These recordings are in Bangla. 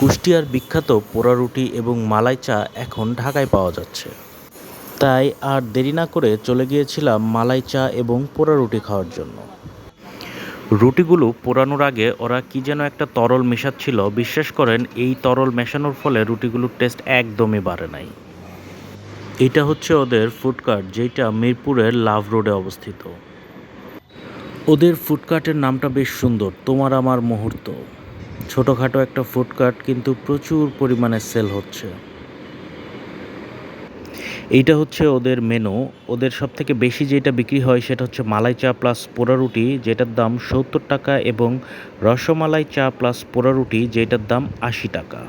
কুষ্টিয়ার বিখ্যাত পোড়া রুটি এবং মালাই চা এখন ঢাকায় পাওয়া যাচ্ছে। তাই আর দেরি না করে চলে গিয়েছিলাম মালাই চা এবং পোড়া রুটি খাওয়ার জন্য। রুটিগুলো পোড়ানোর আগে ওরা কি যেন একটা তরল মেশাচ্ছিল। বিশ্বাস করেন, এই তরল মেশানোর ফলে রুটিগুলোর টেস্ট একদমই বাড়ে নাই। এটা হচ্ছে ওদের ফুডকার্ট যেটা মিরপুরের লাভ রোডে অবস্থিত। ওদের ফুডকার্টের নামটা বেশ সুন্দর, তোমার আমার মুহূর্ত। ছোটোখাটো একটা ফুডকার্ট কিন্তু প্রচুর পরিমাণে সেল হচ্ছে। এইটা হচ্ছে ওদের মেনু। ওদের সব থেকে বেশি যেটা বিক্রি হয় সেটা হচ্ছে মালাই চা প্লাস পোড়া রুটি, যেটার দাম সত্তর টাকা এবং রসমালাই চা প্লাস পোড়া রুটি, যেটার দাম আশি টাকা।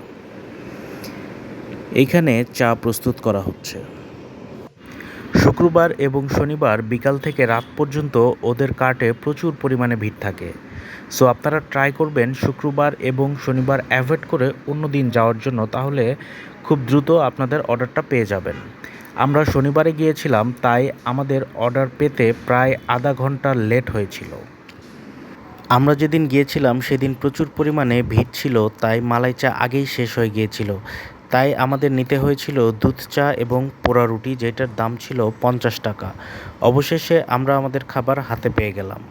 এইখানে চা প্রস্তুত করা হচ্ছে। শুক্রবার এবং শনিবার বিকাল থেকে রাত পর্যন্ত ওদের কার্টে প্রচুর পরিমাণে ভিড় থাকে। সো আপনারা ট্রাই করবেন শুক্রবার এবং শনিবার অ্যাভয়েড করে অন্য দিন যাওয়ার জন্য, তাহলে খুব দ্রুত আপনাদের অর্ডারটা পেয়ে যাবেন। আমরা শনিবারে গিয়েছিলাম, তাই আমাদের অর্ডার পেতে প্রায় আধা ঘণ্টা লেট হয়েছিল। আমরা যেদিন গিয়েছিলাম, সেদিন প্রচুর পরিমাণে ভিড় ছিল, তাই মালাই চা আগেই শেষ হয়ে গিয়েছিল। তাই আমাদের নিতে হয়েছিল দুধ, চা এবং পোড়া রুটি, যেটার দাম ছিল পঞ্চাশ টাকা। অবশেষে আমরা আমাদের খাবার হাতে পেয়ে গেলাম।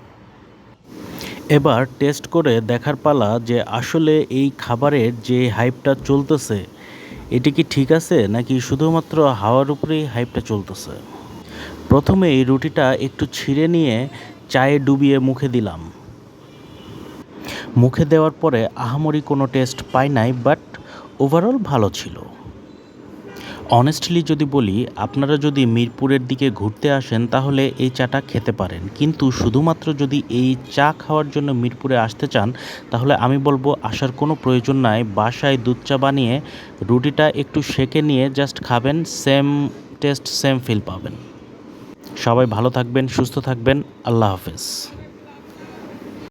এবার টেস্ট করে দেখার পালা যে আসলে এই খাবারের যে হাইপটা চলতেছে, এটি কি ঠিক আছে নাকি শুধুমাত্র হাওয়ার উপরেই হাইপটা চলতেছে? প্রথমে এই রুটিটা একটু ছিঁড়ে নিয়ে চায়ে ডুবিয়ে মুখে দিলাম। মুখে দেওয়ার পরে আহামরি কোনো টেস্ট পাই নাই, বাট ওভারঅল ভালো ছিল। অনেস্টলি যদি বলি, আপনারা যদি মিরপুরের দিকে ঘুরতে আসেন, তাহলে এই চাটা খেতে পারেন। কিন্তু শুধুমাত্র যদি এই চা খাওয়ার জন্য মিরপুরে আসতে চান, তাহলে আমি বলব আসার কোনো প্রয়োজন নাই। বাসায় দুধ চা বানিয়ে, রুটিটা একটু সেকে নিয়ে জাস্ট খাবেন সেম টেস্ট সেম ফিল পাবেন। সবাই ভালো থাকবেন, সুস্থ থাকবেন। আল্লাহ হাফেজ।